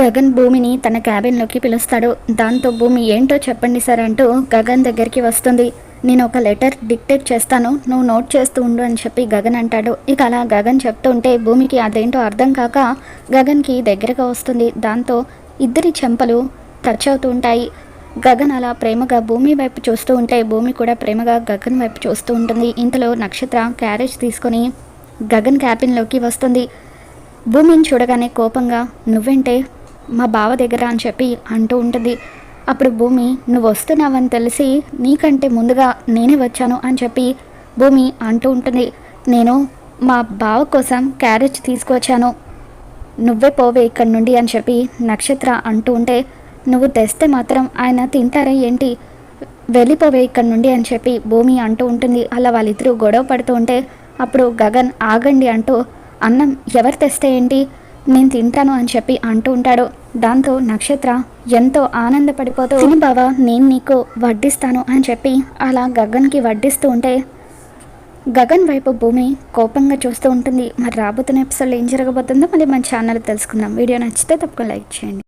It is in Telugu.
గగన్ భూమిని తన క్యాబిన్లోకి పిలుస్తాడు. దాంతో భూమి ఏంటో చెప్పండి సార్ అంటూ గగన్ దగ్గరికి వస్తుంది. నేను ఒక లెటర్ డిక్టేట్ చేస్తాను. నువ్వు నోట్ చేస్తూ ఉండు అని చెప్పి గగన్ అంటాడు. ఇక అలా గగన్ చెప్తూ ఉంటే భూమికి అదేంటో అర్థం కాక గగన్కి దగ్గరగా వస్తుంది. దాంతో ఇద్దరి చెంపలు టచ్ అవుతూ ఉంటాయి. గగన్ అలా ప్రేమగా భూమి వైపు చూస్తూ ఉంటే భూమి కూడా ప్రేమగా గగన్ వైపు చూస్తూ ఉంటుంది. ఇంతలో నక్షత్ర క్యారేజ్ తీసుకొని గగన్ క్యాబిన్లోకి వస్తుంది. భూమిని చూడగానే కోపంగా నువ్వేంటే మా బావ దగ్గర అని చెప్పి అంటూ ఉంటుంది. అప్పుడు భూమి నువ్వు వస్తున్నావని తెలిసి నీకంటే ముందుగా నేనే వచ్చాను అని చెప్పి భూమి అంటూ ఉంటుంది. నేను మా బావ కోసం క్యారేజ్ తీసుకొచ్చాను నువ్వే పోవే ఇక్కడి నుండి అని చెప్పి నక్షత్ర అంటూ ఉంటే నువ్వు తెస్తే మాత్రం ఆయన తింటారా ఏంటి? వెళ్ళిపోవే ఇక్కడి నుండి అని చెప్పి భూమి అంటూ ఉంటుంది. అలా వాళ్ళిద్దరూ గొడవ పడుతూ ఉంటే అప్పుడు గగన్ ఆగండి అంటూ అన్నం ఎవరు తెస్తే ఏంటి? నేను తింటాను అని చెప్పి అంటూ ఉంటాడు. దాంతో నక్షత్ర ఎంతో ఆనందపడిపోతూ తిని బావా నేను నీకు వడ్డిస్తాను అని చెప్పి అలా గగన్కి వడ్డిస్తూ ఉంటే గగన్ వైపు భూమి కోపంగా చూస్తూ ఉంటుంది. మరి రాబోతున్న ఎపిసోడ్లో ఏం జరగబోతుందో మళ్ళీ మన ఛానల్ తెలుసుకుందాం. వీడియో నచ్చితే తప్పకుండా లైక్ చేయండి.